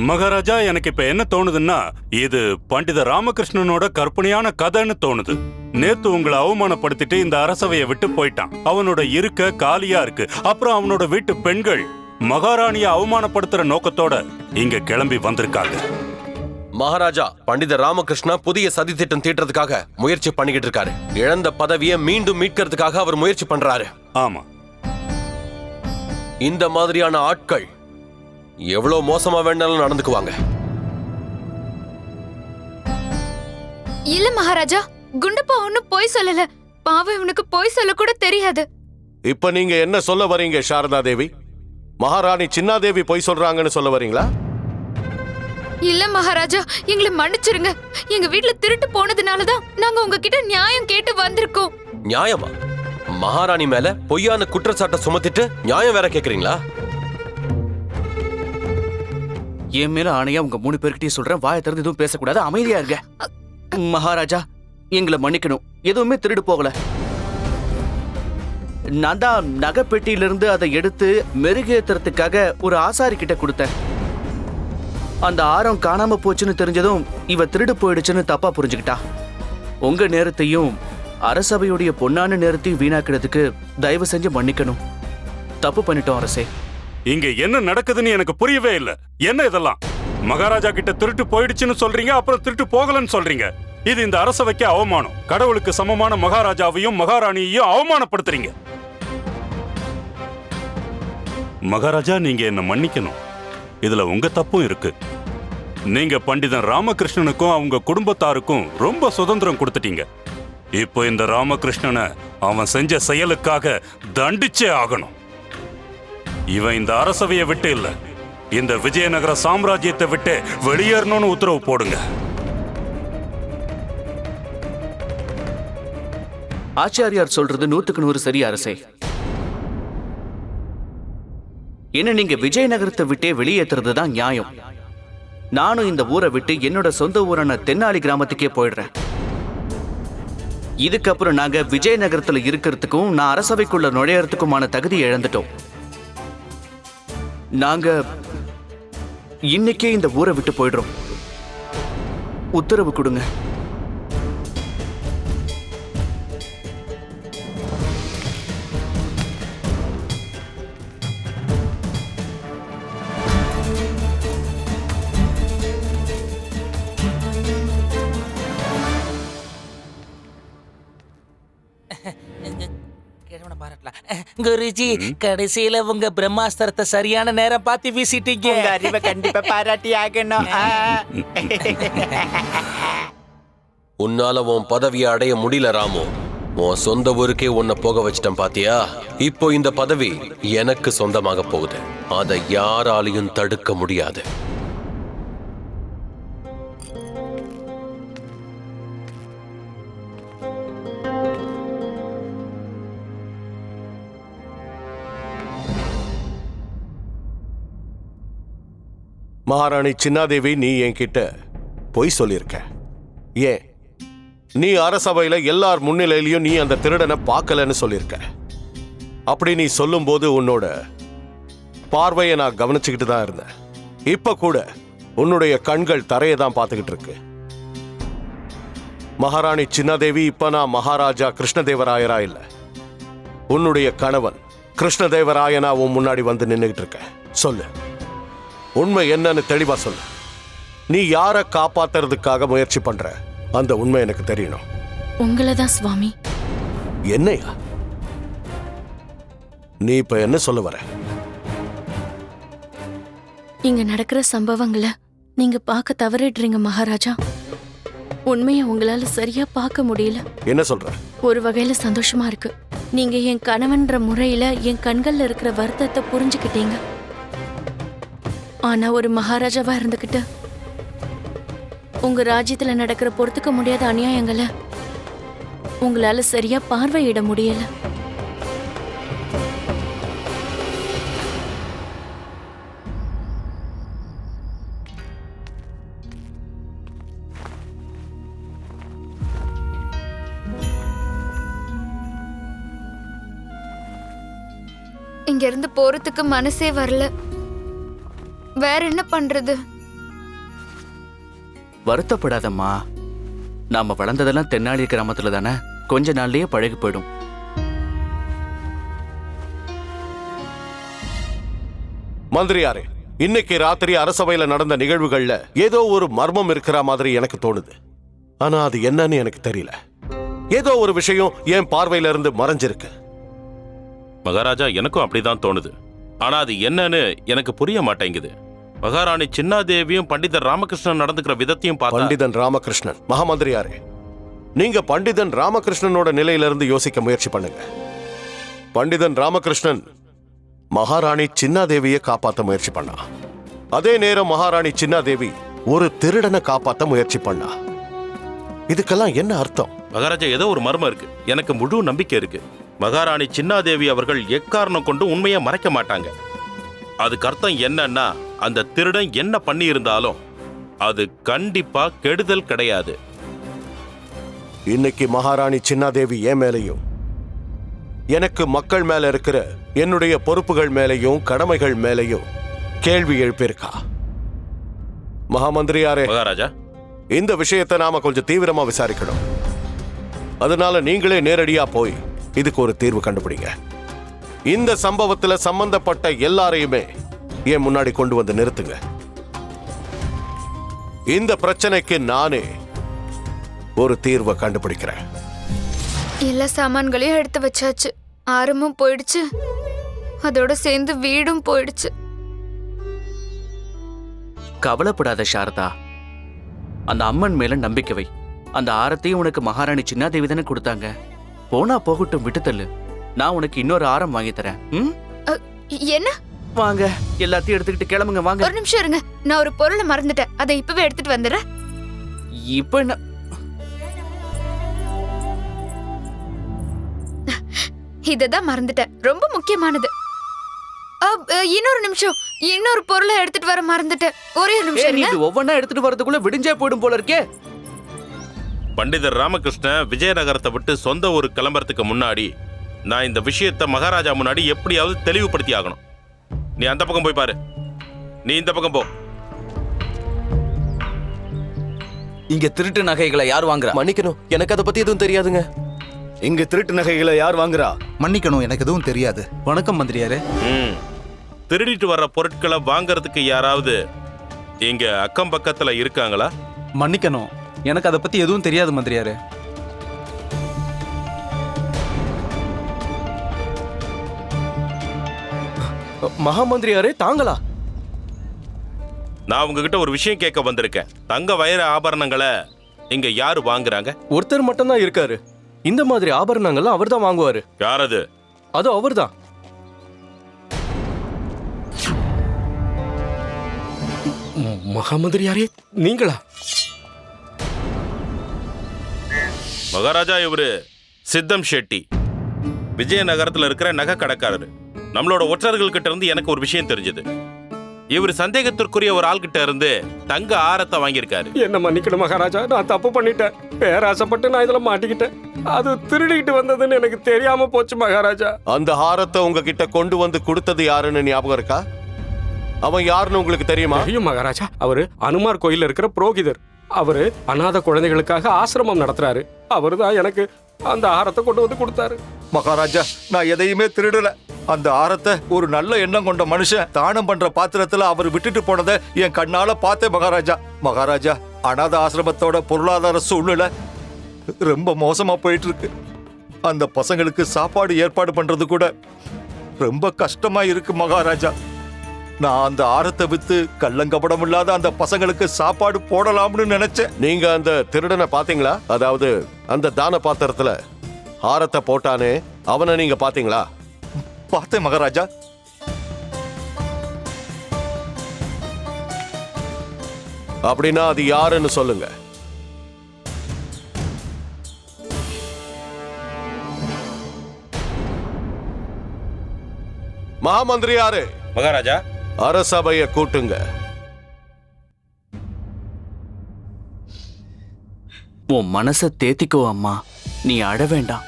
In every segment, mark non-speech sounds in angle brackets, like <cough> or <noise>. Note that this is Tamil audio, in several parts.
மகாராஜா எனக்கு இப்ப என்ன தோணுதுன்னா இது பண்டித ராமகிருஷ்ணனோட கற்பனையான கதைன்னு தோணுது. நேத்து உங்களை அவமானப்படுத்திட்டு இந்த அரசவையை விட்டு போயிட்டான். அவனோட இருக்க காலியா இருக்கு. அப்புறம் அவனோட வீட்டு பெண்கள் மகாராணிய அவமானப்படுத்துற நோக்கத்தோட இங்க கிளம்பி வந்திருக்காங்க. மகாராஜா பண்டித ராமகிருஷ்ணா புதிய சதி திட்டம் தீட்டுறதுக்காக முயற்சி பண்ணிக்கிட்டு இருக்காரு. இழந்த பதவியை மீண்டும் மீட்கிறதுக்காக அவர் முயற்சி பண்றாரு. ஆமா. இந்த மாதிரியான ஆட்கள் எவ்வளவு மோசமா வேணாலும் நடந்துக்குவாங்க. இல்ல மகாராஜா குண்டப்பா ஒண்ணும் பொய் சொல்லல. பாவம் இவனுக்கு பொய் சொல்ல கூட தெரியாது. இப்ப நீங்க என்ன சொல்ல வரீங்க சாரதா தேவி? மகாராணி சின்னாதேவி பொய் சொல்றாங்கன்னு சொல்ல வரீங்களா? இல்ல மகாராஜா எங்களை மன்னிச்சிருங்க. எங்க வீட்ல திருட்டு போனதுனாலதான் நாங்க உங்ககிட்ட நியாயம் கேட்டு வந்திருக்கோம். நியாயமா? மகாராணி மேல பொய்யான குற்றச்சாட்டை சுமத்திட்டு நியாயம் வேற கேக்குறீங்களா? என் மேல ஆணையா உங்க மூணு பேர்கிட்டயும் சொல்றேன். வாயை திறந்து எதுவும் பேசக்கூடாது. அமைதியா இருங்க. மகாராஜா எங்களை மன்னிக்கணும். எதுவுமே திருடு போகல. நான் தான் நகைப்பெட்டியில இருந்து அதை எடுத்து மெருகேத்துறதுக்காக ஒரு ஆசாரி கிட்ட கொடுத்தேன். அந்த ஆரம் காணாம போச்சுன்னு தெரிஞ்சதும் இவ திருடு போயிடுச்சுன்னு தப்பா புரிஞ்சுக்கிட்டா. உங்க நேரத்தையும் அரசபையுடைய பொன்னான நேரத்தையும் வீணாக்கிறதுக்கு தயவு செஞ்சு மன்னிக்கணும். தப்பு பண்ணிட்டோம் அரசே. இங்க என்ன நடக்குதுன்னு எனக்கு புரியவே இல்ல. என்ன இதெல்லாம்? மகாராஜா கிட்ட திருட்டு போயிடுச்சுன்னு சொல்றீங்க அப்புறம் திருட்டு போகலன்னு சொல்றீங்க. இது இந்த அரசவைக்கு அவமானம். கடவுளுக்கு சமமான மகாராஜாவையும் மகாராணியையும் அவமானப்படுத்துறீங்க. மகாராஜா நீங்க என்ன மன்னிக்கணும்? இதுல உங்க தப்பும் இருக்கு. நீங்க பண்டிதன் ராமகிருஷ்ணனுக்கும் அவங்க குடும்பத்தாருக்கும் ரொம்ப சுதந்திரம் கொடுத்துட்டீங்க. இப்போ இந்த ராமகிருஷ்ணனை அவன் செஞ்ச செயலுக்காக தண்டிச்சே ஆகணும். இவன் இந்த அரசவையை விட்டு இல்ல. இந்த விஜயநகர சாம்ராஜ்யத்தை விட்டு வெளியேறணும்னு உத்தரவு போடுங்க. ஆச்சாரியார் சொல்றது நூத்துக்கு நூறு சரி அரசே. என்ன நீங்க விஜயநகரத்தை விட்டே வெளியேத்துறது தான் நியாயம். நானும் இந்த ஊரை விட்டு என்னோட சொந்த ஊரான தென்னாலி கிராமத்துக்கே போயிடுறேன். இதுக்கப்புறம் நாங்க விஜயநகரத்துல இருக்கிறதுக்கும் நான் அரசவைக்குள்ள நுழையறதுக்குமான தகுதி இழந்துட்டோம். நாங்க இன்னைக்கே இந்த ஊரை விட்டு போயிடுறோம். உத்தரவு கொடுங்க. குருஜி கடைசியில உங்க பிரம்மாஸ்திரத்தை சரியான நேரம் பார்த்து வீசிட்டீங்க. உங்க அறிவை கண்டிப்பா பாராட்டி ஆகணும். உன்னால உன் பதவியை அடைய முடியல ராமு. உன் சொந்த ஊருக்கே உன்னை போக வச்சிட்டேன் பாத்தியா? இப்போ இந்த பதவி எனக்கு சொந்தமாக போகுது. அதை யாராலையும் தடுக்க முடியாது. மகாராணி சின்னாதேவி நீ என்கிட்ட பொய் சொல்லியிருக்க. ஏன்? நீ அரசவையில் எல்லார் முன்னிலையிலயும் நீ அந்த திருடனை பார்க்கலன்னு சொல்லியிருக்க. அப்படி நீ சொல்லும்போது உன்னோட பார்வையை நான் கவனிச்சுக்கிட்டு தான் இருந்தேன். இப்ப கூட உன்னுடைய கண்கள் தரையை தான் பார்த்துக்கிட்டு இருக்கு. மகாராணி சின்னாதேவி இப்ப நான் மகாராஜா கிருஷ்ணதேவராயரா இல்ல. உன்னுடைய கணவன் கிருஷ்ணதேவராயனா உன் முன்னாடி வந்து நின்னுகிட்டு இருக்க. சொல்லு. உண்மை என்னன்னு தெளிவா சொல்லு. நீ யாரை காப்பாத்துறதுக்காக முயற்சி பண்ற? அந்த உண்மை எனக்கு தெரியணும். உங்களை தான் சுவாமி. என்னையா? நீ இப்ப என்ன சொல்ல வர? இங்க நடக்கிற சம்பவங்களை நீங்க பார்க்க தவறிடுறீங்க மகாராஜா. உண்மையை உங்களால சரியா பார்க்க முடியல. என்ன சொல்ற? ஒரு வகையில சந்தோஷமா இருக்கு. நீங்க என் கணவன்ற முறையில என் கண்கள்ல இருக்கிற வருத்தத்தை புரிஞ்சுக்கிட்டீங்க. ஆனா ஒரு மகாராஜாவா இருந்துகிட்டு உங்க ராஜ்யத்துல நடக்கிற பொறுத்துக்க முடியாத அநியாயங்களை உங்களால சரியா பார்வையிட முடியல. இங்க இருந்து போறதுக்கு மனசே வரல. வேற என்ன பண்றது? வருத்தப்படாதம்மா. நாம வளர்ந்ததெல்லாம் தென்னாலி கிராமத்துல தானே? கொஞ்ச நாள்லயே பழகி போயிடும். மந்திரியாரே இன்னைக்கு ராத்திரி அரசவையில நடந்த நிகழ்வுகள்ல ஏதோ ஒரு மர்மம் இருக்கிற மாதிரி எனக்கு தோணுது. ஆனா அது என்னன்னு எனக்கு தெரியல. ஏதோ ஒரு விஷயம் என் பார்வையில இருந்து மறைஞ்சிருக்கு. மகாராஜா எனக்கும் அப்படிதான் தோணுது. ஆனா அது என்னன்னு எனக்கு புரிய மாட்டேங்குது. மகாராணி சின்னாதேவியும் பண்டிதர் ராமகிருஷ்ணன் நடந்துக்கிற விதத்தையும் பார்த்தா பண்டிதன் ராமகிருஷ்ணன் மகாமந்திரியாரே. நீங்க பண்டிதன் ராமகிருஷ்ணனோட நிலையிலிருந்து யோசிக்க முயற்சி பண்ணுங்க. பண்டிதன் ராமகிருஷ்ணன் மகாராணி சின்னாதேவியை காப்பாத்த முயற்சி பண்ணா. அதே நேரம் மகாராணி சின்னாதேவி ஒரு திருடனை காப்பாத்த முயற்சி பண்ணா. இதுக்கெல்லாம் என்ன அர்த்தம்? மகாராஜா ஏதோ ஒரு மர்மம் இருக்கு. எனக்கு முழு நம்பிக்கை இருக்கு. மகாராணி சின்னாதேவி அவர்கள் எக்காரணம் கொண்டு உண்மையை மறைக்க மாட்டாங்க. அதுக்கு அர்த்தம் என்னன்னா அந்த திருடன் என்ன பண்ணி இருந்தாலும் அது கண்டிப்பா கெடுதல் கிடையாது. இன்னைக்கு மகாராணி சின்னாதேவி என் மேலையும் எனக்கு மக்கள் மேல இருக்கிற என்னுடைய பொறுப்புகள் மேலையும் கடமைகள் மேலையும் கேள்வி எழுப்பியிருக்கா. மகாமந்திரியாரே மகாராஜா. இந்த விஷயத்தை நாம கொஞ்சம் தீவிரமா விசாரிக்கணும். அதனால நீங்களே நேரடியா போய் இதுக்கு ஒரு தீர்வு கண்டுபிடிங்க. இந்த சம்பவத்துல சம்பந்தப்பட்ட எல்லாரையுமே என் முன்னாடி கொண்டு வந்து நிறுத்துங்க. இந்த பிரச்சனைக்கு நானே ஒரு தீர்வை கண்டுபிடிக்கிறேன். எல்லா சாமான்களையும் எடுத்து வச்சாச்சு. ஆரமும் போயிடுச்சு. அதோட சேர்ந்து வீடும் போயிடுச்சு. கவலைப்படாத சாரதா. அந்த அம்மன் மேல நம்பிக்கை வை. அந்த ஆரத்தையும் உனக்கு மகாராணி சின்னாதேவி தானே கொடுத்தாங்க. போனா போகட்டும் விட்டு தள்ளு நான் உனக்கு இன்னொரு ஆரம் வாங்கி தரேன். என்ன? வாங்க எல்லாத்தையும் எடுத்துக்கிட்டு கிளம்புங்க வாங்க. ஒரு நிமிஷம் இருங்க. நான் ஒரு பொருளை மறந்துட்டேன். அதை இப்பவே எடுத்துட்டு வந்துடுறேன். இப்ப என்ன? இததான் மறந்துட்டேன். ரொம்ப முக்கியமானது. இன்னொரு நிமிஷம். இன்னொரு பொருளை எடுத்துட்டு வர மறந்துட்டேன். ஒரே நிமிஷம் நீ ஒவ்வொன்னா எடுத்துட்டு வரதுக்குள்ள விடிஞ்சே போயிடும் போல இருக்கே. பண்டிதர் ராமகிருஷ்ணன் விஜயநகரத்தை விட்டு சொந்த ஊர் கிளம்புறதுக்கு முன்னாடி நான் இந்த விஷயத்தை மகாராஜா முன்னாடி எப்படியாவது தெளிவுபடுத்தி ஆகணும் நீ அந்த பக்கம் போய் பாரு. நீ இந்த பக்கம் போ. இங்க திருட்டு நகைகளை யார் வாங்குறா? மன்னிக்கணும். எனக்கு அதை பத்தி எதுவும் தெரியாதுங்க. இங்க திருட்டு நகைகளை யார் வாங்குறா? மன்னிக்கணும். எனக்கு எதுவும் தெரியாது. வணக்கம் மந்திரியாரே. ம். திருடிட்டு வர்ற பொருட்களை வாங்குறதுக்கு யாராவது இங்க அக்கம் பக்கத்துல இருக்காங்களா? மன்னிக்கணும். எனக்கு அதை பத்தி எதுவும் தெரியாது மந்திரியாரே. மகாமந்திரியாரே தாங்களா? நான் உங்ககிட்ட ஒரு விஷயம் கேட்க வந்திருக்கேன். தங்க வைர ஆபரணங்களை இங்க யாரு வாங்குறாங்க? ஒருத்தர் மட்டும்தான் இருக்காரு. இந்த மாதிரி ஆபரணங்கள்லாம் அவர் தான் வாங்குவாரு. யார் அது அது அவர்தான் மகாமந்திரியாரே நீங்களா? மகாராஜா இவரு சித்தம் ஷெட்டி. விஜயநகரத்துல இருக்கிற நகை கடைக்காரரு. நம்மளோட ஒற்றர்கள் கிட்ட இருந்து எனக்கு ஒரு விஷயம் தெரிஞ்சது. இவர் சந்தேகத்திற்குரிய ஒரு ஆள்கிட்ட இருந்து தங்க ஆரத்தை வாங்கியிருக்காரு. என்ன மன்னிக்கணும் மகாராஜா? நான் தப்பு பண்ணிட்டேன். பேராசைப்பட்டு நான் இதுல மாட்டிக்கிட்டேன். அது திருடிக்கிட்டு வந்ததுன்னு எனக்கு தெரியாம போச்சு மகாராஜா. அந்த ஹாரத்தை உங்ககிட்ட கொண்டு வந்து கொடுத்தது யாருன்னு ஞாபகம் இருக்கா? அவன் யாருன்னு உங்களுக்கு தெரியுமா? தெரியும் மகாராஜா. அவரு அனுமார் கோயில்ல இருக்கிற புரோகிதர். அவரு அநாத குழந்தைகளுக்காக ஆசிரமம் நடத்துறாரு. அவரு தான் எனக்கு அந்த ஆரத்தை கொண்டு வந்து கொடுத்தாரு. மகாராஜா நான் எதையுமே திருடல. அந்த ஆரத்தை ஒரு நல்ல எண்ணம் கொண்ட மனுஷன் தானம் பண்ற பாத்திரத்துல அவர் விட்டுட்டு போனதை என் கண்ணால பார்த்தேன் மகாராஜா. மகாராஜா அனாத ஆசிரமத்தோட பொருளாதார சூழ்நிலை ரொம்ப மோசமா போயிட்டு இருக்கு அந்த பசங்களுக்கு சாப்பாடு ஏற்பாடு பண்றது கூட ரொம்ப கஷ்டமா இருக்கு மகாராஜா. நான் அந்த ஆரத்தை வித்து கள்ளங்கபடம் இல்லாத அந்த பசங்களுக்கு சாப்பாடு போடலாம்னு நினைச்சேன். நீங்க அந்த திருடனை பாத்தீங்களா? அதாவது அந்த தான பாத்திரத்துல ஹாரத்தை போட்டானே அவனை நீங்க பாத்தீங்களா? பார்த்தேன் மகாராஜா. அப்படின்னா அது யாருன்னு சொல்லுங்க. மகாமந்திரியாரு மகாராஜா அரசபைய கூட்டுங்க. உன் மனச தேத்திக்கோ அம்மா. நீ அட வேண்டாம்.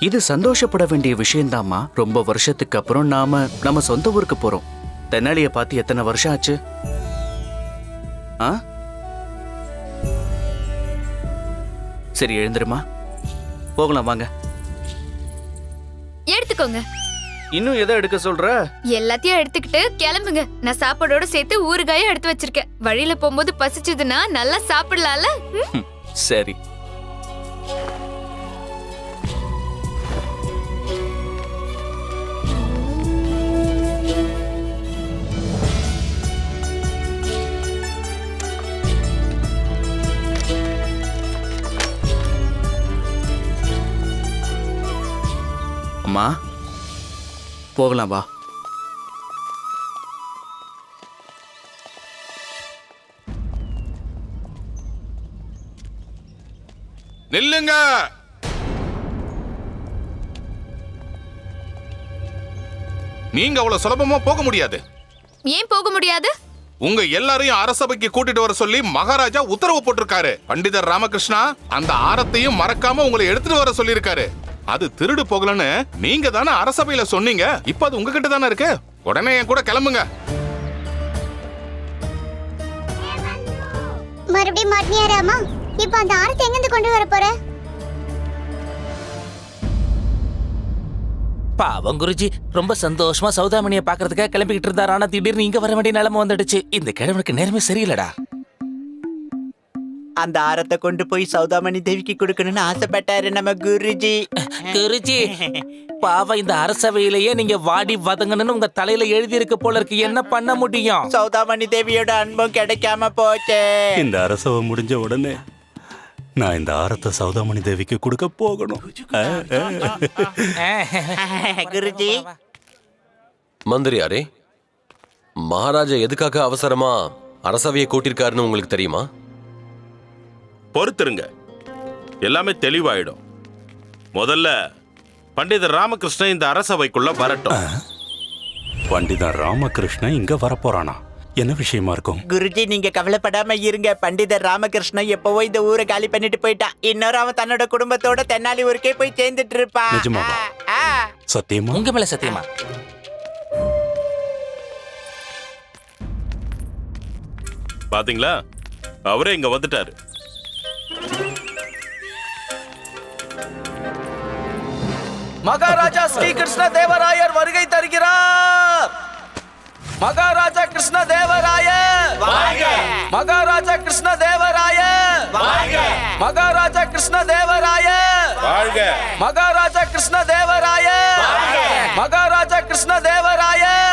இது சந்தோஷப்பட வேண்டிய விஷயம்தாம்மா ரொம்ப வருஷத்துக்கு அப்புறம் நாம நம்ம சொந்த ஊருக்கு போறோம். தென்னாலிய பார்த்து எத்தனை வருஷம் ஆச்சு? ஆ? சரி எழுந்துருமா? போகலாம் வாங்க. எடுத்துக்கோங்க. இன்னும் எதை எடுக்க சொல்ற? எல்லாத்தையும் எடுத்துக்கிட்டு கிளம்புங்க. நான் சாப்பாடோட சேர்த்து ஊறுகாயும் எடுத்து வச்சிருக்கேன். வழியில போகும்போது பசிச்சதுன்னா நல்லா சாப்பிடலாம்ல? சரி. போகலாம் வா. நில்லுங்க. நீங்க அவ்வளவு சுலபமா போக முடியாது. ஏன் போக முடியாது? உங்க எல்லாரையும் அரசபைக்கு கூட்டிட்டு வர சொல்லி மகாராஜா உத்தரவு போட்டிருக்காரு. பண்டிதர் ராமகிருஷ்ணா அந்த ஆரத்தையும் மறக்காம உங்களை எடுத்துட்டு வர சொல்லியிருக்காரு. அது திருடு போகலன்னு நீங்க தானே அரசபையில சொன்னீங்க. இப்ப அது உங்ககிட்ட தானே இருக்கு? உடனே என் கூட கிளம்புங்க. மறுபடியும் மாட்டினியாராமா இப்ப அந்த ஆரத்தை எங்கிருந்து கொண்டு வர போற? பாவம் குருஜி ரொம்ப சந்தோஷமா சௌதாமணியை பாக்குறதுக்காக கிளம்பிக்கிட்டு இருந்தாரு. ஆனா திடீர்னு இங்க வர வேண்டிய நிலைமை வந்துடுச்சு. இந்த கிழவனுக்கு நேரமே சரியில்லடா. அந்த ஆரத்தை கொண்டு போய் சௌதாமணி தேவிக்கு கொடுக்கணும்னு ஆசைப்பட்டாரு நம்ம குருஜி. குருஜி பாவம் இந்த அரசவையிலேயே நீங்க வாடி வதங்கணும்னு உங்க தலையில எழுதி இருக்க போல இருக்கு. என்ன பண்ண முடியும்? சௌதாமணி தேவியோட அன்பும் கிடைக்காம போச்சே. இந்த அரசவை முடிஞ்ச உடனே நான் இந்த ஆரத்தை சௌதாமணி தேவிக்கு கொடுக்க போகணும். குருஜி. மந்திரியாரே மகாராஜா எதுக்காக அவசரமா அரசவையை கூட்டியிருக்காருன்னு உங்களுக்கு தெரியுமா? பொறுத்துருங்க. எல்லாமே தெளிவாயிடும். முதல்ல பண்டிதர் ராமகிருஷ்ணன் இந்த அரசவைக்குள்ள வரட்டும். பண்டிதன் ராமகிருஷ்ணன் இங்க வரப்போறானா? என்ன விஷயமா இருக்கும்? குருஜி நீங்க கவலைப்படாம இருங்க. பண்டிதர் ராமகிருஷ்ணன் எப்பவோ இந்த ஊரை காலி பண்ணிட்டு போயிட்டான் இன்னொரு அவன் தன்னோட குடும்பத்தோட தென்னாலி ஊருக்கே போய் சேர்ந்துட்டு இருப்பான். சத்தியமா? உங்க மேல சத்தியமா? பாத்தீங்களா? அவரே இங்க வந்துட்டாரு. மகாராஜா ஸ்ரீ கிருஷ்ண தேவராயர் வருகை தருகிறார். மகாராஜா கிருஷ்ண தேவராயர். மகாராஜா கிருஷ்ண தேவராயர். மகாராஜா கிருஷ்ண தேவராயர். மகாராஜா கிருஷ்ண தேவராயர். மகாராஜா கிருஷ்ண தேவராயர்.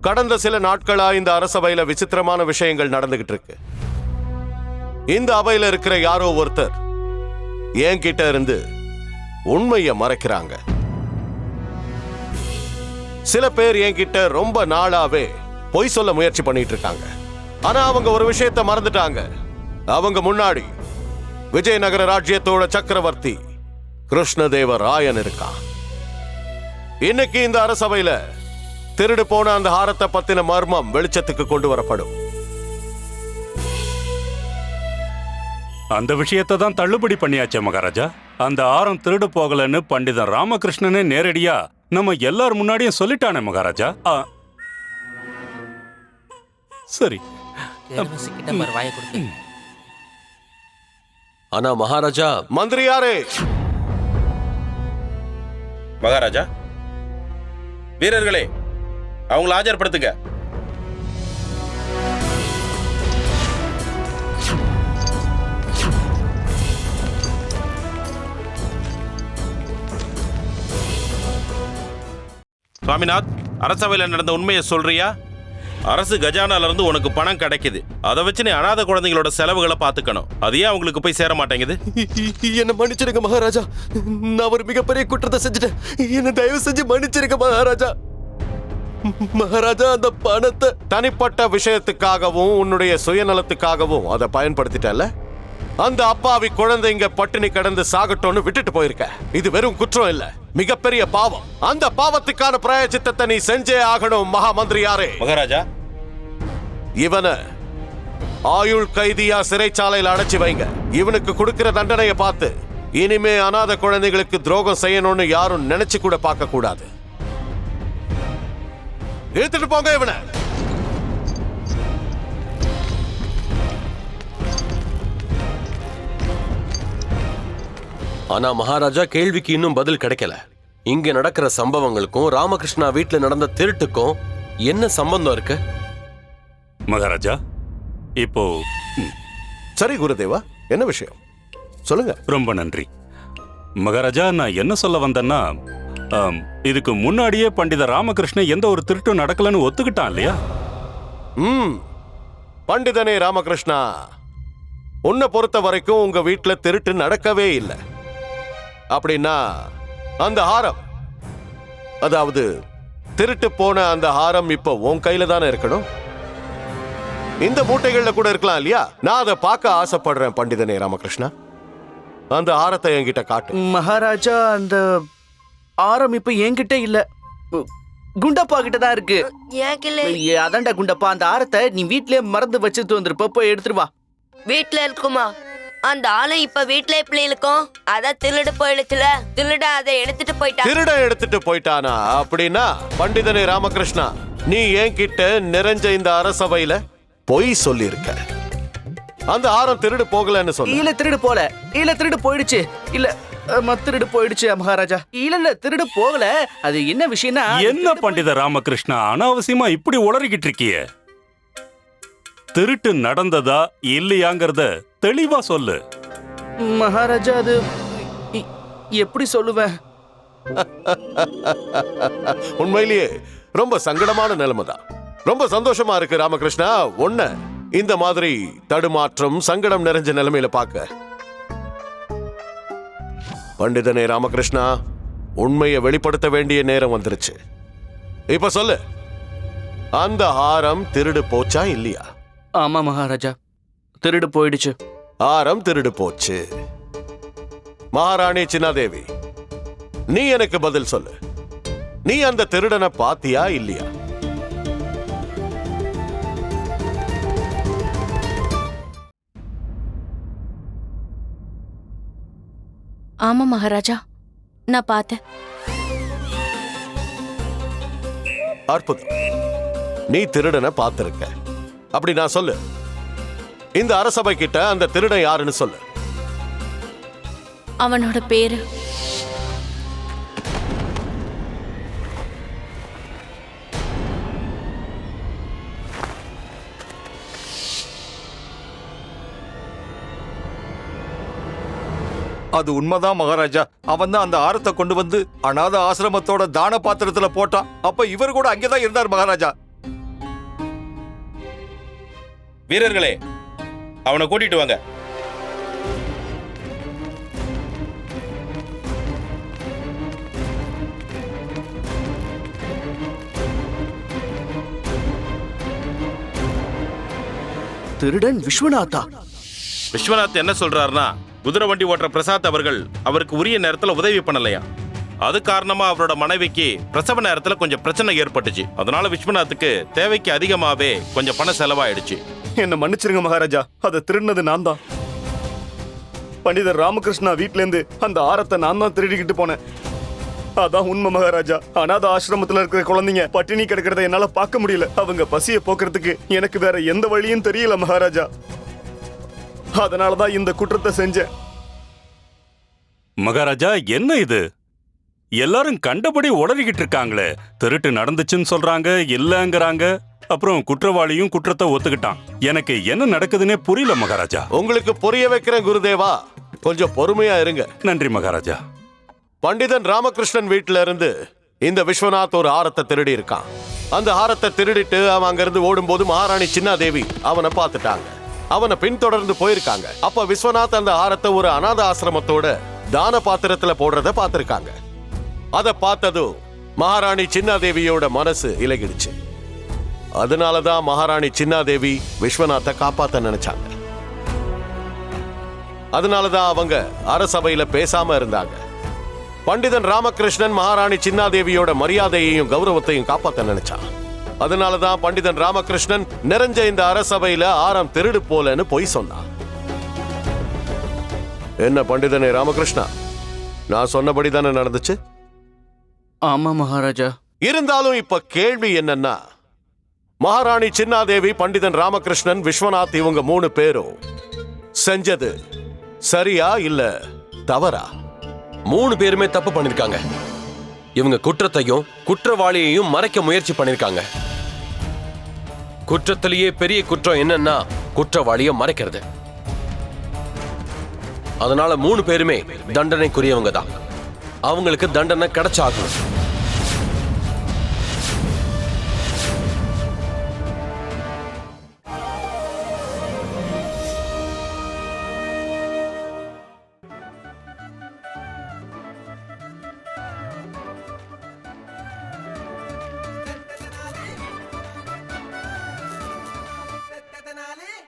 கடந்த சில நாட்களா இந்த அரசவையில விசித்திரமான விஷயங்கள் நடந்துகிட்டு இருக்கு. இந்த அவையில இருக்கிற யாரோ ஒருத்தர் என்கிட்ட இருந்து உண்மையை மறைக்கிறாங்க. சில பேர் என்கிட்ட ரொம்ப நாளாவே பொய் சொல்ல முயற்சி பண்ணிட்டு இருக்காங்க. ஆனா அவங்க ஒரு விஷயத்தை மறந்துட்டாங்க. அவங்க முன்னாடி விஜயநகர ராஜ்யத்தோட சக்கரவர்த்தி கிருஷ்ணதேவ ராயன் இருக்கான் இன்னைக்கு இந்த அரசவையில திருடு போன அந்த ஹாரத்தை பத்தின மர்மம் வெளிச்சத்துக்கு கொண்டு வரப்படும். அந்த விஷயத்தை தான் தள்ளுபடி பண்ணியாச்சே மகாராஜா. அந்த ஆரம் திருடு போகலன்னு பண்டிதன் ராமகிருஷ்ணனே நேரடியா நம்ம எல்லார் முன்னாடியும் சொல்லிட்டானே மகாராஜா. ஆ. சரி. சிக்கிட்ட பாரு, வாயை கொடுத்து. ஆனா மகாராஜா. மந்திரியாரே. மகாராஜா. வீரர்களே அவங்கள ஆஜர்படுத்துங்க. சுவாமிநாத் அரசவையில நடந்த உண்மையை சொல்றியா? அரசு கஜானால இருந்து உனக்கு பணம் கிடைக்குது. அதை வச்சு நீ அனாதை குழந்தைங்களோட செலவுகளை பாத்துக்கணும். அது ஏன் அவங்களுக்கு போய் சேர மாட்டேங்குது? என்ன மன்னிச்சிருங்க மகாராஜா. நான் ஒரு மிகப்பெரிய குற்றத்தை செஞ்சுட்டேன். என்ன தயவு செஞ்சு மன்னிச்சிருங்க மகாராஜா. மகாராஜா அந்த பணத்தை தனிப்பட்ட விஷயத்துக்காகவும் உன்னுடைய சுயநலத்துக்காகவும் அதை பயன்படுத்திட்டல அந்த அப்பாவி குழந்தைங்க பட்டினி கிடந்து சாகட்டும்னு விட்டுட்டு போயிருக்க. இது வெறும் குற்றம் இல்ல. மிகப்பெரிய பாவம். அந்த பாவத்துக்கான பிராயச்சித்தத்தை நீ செஞ்சே ஆகணும் மகா மந்திரியாரே மகாராஜா. இவனை ஆயுள் கைதியா சிறைச்சாலையில் அடைச்சு வைங்க. இவனுக்கு கொடுக்கிற தண்டனையை பார்த்து இனிமே அனாதை குழந்தைகளுக்கு துரோகம் செய்யணும்னு யாரும் நினைச்சு கூட பார்க்க கூடாது இழுத்துட்டு போங்க இவனை. ஆனா மகாராஜா கேள்விக்கு இன்னும் பதில் கிடைக்கல. இங்க நடக்கிற சம்பவங்களுக்கும் ராமகிருஷ்ணா வீட்ல நடந்த திருட்டுக்கும் என்ன சம்பந்தம் இருக்கு? மகாராஜா இப்போ சரி குருதேவா என்ன விஷயம்? சொல்லுங்க. ரொம்ப நன்றி. மகாராஜா நான் என்ன சொல்ல வந்தேன்னா இதுக்கு முன்னாடியே பண்டித ராமகிருஷ்ணன் எந்த ஒரு திருட்டும் நடக்கலன்னு ஒத்துக்கிட்டான் இல்லையா? ம் பண்டிதனே ராமகிருஷ்ணா உன்னை பொறுத்த வரைக்கும் உங்க வீட்ல திருட்டு நடக்கவே இல்லை. அப்படின்னா அந்த ஹாரம் அதாவது திருட்டு போன அந்த ஹாரம் இப்போ உன் கையில தானே இருக்கணும்? இந்த மூட்டைகள்ல கூட இருக்கலாம் இல்லையா? நான் அதை பார்க்க ஆசைப்படுறேன் பண்டிதனே ராமகிருஷ்ணா. அந்த ஹாரத்தை என்கிட்ட காட்டு. மகாராஜா அந்த ஆரம் இப்ப என்கிட்ட இல்ல. குண்டப்பா கிட்ட தான் இருக்கு அதான்டா குண்டப்பா. அந்த ஆரத்தை நீ வீட்லயே மறந்து வச்சுட்டு வந்திருப்ப போய் எடுத்துட்டு வா. வீட்ல இருக்குமா? அந்த ஆளு இப்ப வீட்ல எப்படி இருக்கும் அதான் திருடு போயிடுச்சுல. திருட அதை எடுத்துட்டு போயிட்டான் திருட எடுத்துட்டு போயிட்டானா? அப்படின்னா பண்டிதனே ராமகிருஷ்ணா நீ என்கிட்ட நிறைஞ்ச இந்த அரசவையில பொய் சொல்லியிருக்க. அந்த ஆரம் திருடு போகலன்னு சொன்ன. இல்ல திருடு போல. இல்ல திருடு போயிடுச்சு. இல்ல அம்மா, திருடு போயிடுச்சு மகாராஜா. இல்ல இல்ல திருடு போகல. அது என்ன விஷயம்னா என்ன பண்டித ராமகிருஷ்ணா அனாவசியமா இப்படி உளறிக்கிட்டு இருக்கியே? திருட்டு நடந்ததா இல்லையாங்கிறத தெளிவா சொல்லு. மகாராஜா அது இ- எப்படி சொல்லுவேன்? <laughs> உண்மையிலேயே ரொம்ப சங்கடமான நிலைமை தான் ரொம்ப சந்தோஷமா இருக்கு ராமகிருஷ்ணா. ஒன்ன இந்த மாதிரி தடுமாற்றம் சங்கடம் நிறைஞ்ச நிலைமையில பார்க்க பண்டிதனே ராமகிருஷ்ணா உண்மையை வெளிப்படுத்த வேண்டிய நேரம் வந்துருச்சு. இப்ப சொல்லு அந்த ஹாரம் திருடு போச்சா இல்லையா? ஆமா மகாராஜா திருடு போயிடுச்சு. ஆரம் திருடு போச்சு. மகாராணி சின்னாதேவி நீ எனக்கு பதில் சொல்லு. நீ அந்த திருடனை பாத்தியா இல்லையா? ஆமா மகாராஜா. நான் பார்த்தேன். அற்புதம். நீ திருடனை பார்த்திருக்க. அப்படி நான் சொல்லு. இந்த அரசபை கிட்ட அந்த திருடன் யாருன்னு சொல்லு. அவனோட பேரு அது உண்மைதான் மகாராஜா. அவன் தான் அந்த ஆரத்தை கொண்டு வந்து அநாத ஆசிரமத்தோட தான பாத்திரத்துல போட்டான். அப்ப இவர் கூட அங்கேதான் இருந்தார் மகாராஜா. வீரர்களே அவனை கூட்டிட்டு வாங்க. திருடன் விஸ்வநாதா. விஸ்வநாத் என்ன சொல்றாருன்னா குதிரை வண்டி ஓட்டுற பிரசாத் அவர்கள் அவருக்கு உரிய நேரத்துல உதவி பண்ணலையா? அது காரணமா அவரோட மனைவிக்கு பிரசவ நேரத்துல கொஞ்சம் பிரச்சனை ஏற்பட்டுச்சு. அதனால விஸ்வநாத்துக்கு தேவைக்கு அதிகமாவே கொஞ்சம் பணம் செலவாயிடுச்சு. என்ன மன்னிச்சிருங்க மகாராஜா. அதை திருடினது நான் தான் பண்டிதர் ராமகிருஷ்ணா வீட்ல இருந்து அந்த ஆரத்தை நான் தான் திருடிக்கிட்டு போனேன். அதான் உண்மை மகாராஜா. அனாத ஆசிரமத்துல இருக்கிற குழந்தைங்க பட்டினி கிடக்கிறத என்னால பார்க்க முடியல. அவங்க பசியை போக்குறதுக்கு எனக்கு வேற எந்த வழியும் தெரியல மகாராஜா. அதனாலதான் இந்த குற்றத்தை செஞ்சேன். மகாராஜா என்ன இது? எல்லாரும் கண்டபடி உளறிக்கிட்டு இருக்காங்களே. திருட்டு நடந்துச்சுன்னு சொல்றாங்க இல்லங்கறாங்க. அப்புறம் குற்றவாளியும் குற்றத்தை ஒத்துக்கிட்டான். எனக்கு என்ன நடக்குதுன்னே புரியல மகாராஜா. உங்களுக்கு புரிய வைக்கிறேன் குருதேவா. கொஞ்சம் பொறுமையா இருங்க. நன்றி மகாராஜா. பண்டிதன் ராமகிருஷ்ணன் வீட்ல இருந்து இந்த விஸ்வநாத் ஒரு ஆரத்தை திருடி இருக்கான் அந்த ஆரத்தை திருடிட்டு அவன் அங்கிருந்து ஓடும்போது மகாராணி சின்னாதேவி அவனை பார்த்துட்டாங்க. அவனை பின்தொடர்ந்து போயிருக்காங்க. அப்ப விஸ்வநாத் அந்த ஆரத்தை ஒரு அநாத ஆசிரமத்தோட தான பாத்திரத்துல போடுறத பார்த்திருக்காங்க. அதை பார்த்ததும் மகாராணி சின்னாதேவியோட மனசு இலகிடுச்சு. அதனாலதான் மகாராணி சின்னாதேவி விஸ்வநாத்தை காப்பாத்த நினைச்சாங்க. அதனாலதான் அவங்க அரசபையில பேசாம இருந்தாங்க. பண்டிதன் ராமகிருஷ்ணன் மகாராணி சின்னாதேவியோட மரியாதையையும் கௌரவத்தையும் காப்பாத்த நினைச்சான் அதனாலதான் பண்டிதன் ராமகிருஷ்ணன் நிறைஞ்ச இந்த அரசபையில ஆரம் திருடு போலன்னு பொய் சொன்னான் என்ன பண்டிதனே ராமகிருஷ்ணா? நான் சொன்னபடி தானே நடந்துச்சு? ஆமா மகாராஜா. இருந்தாலும் இப்ப கேள்வி என்னன்னா மகாராணி சின்னாதேவி பண்டிதன் ராமகிருஷ்ணன் விஸ்வநாத் இவங்க மூணு பேரும் செஞ்சது சரியா இல்ல தவறா? மூணு பேருமே தப்பு பண்ணிருக்காங்க. இவங்க குற்றத்தையும் குற்றவாளியையும் மறைக்க முயற்சி பண்ணிருக்காங்க. குற்றத்திலேயே பெரிய குற்றம் என்னன்னா குற்றவாளியை மறைக்கிறது. அதனால மூணு பேருமே தண்டனைக்குரியவங்க தான். அவங்களுக்கு தண்டனை கிடைச்சாகணும்.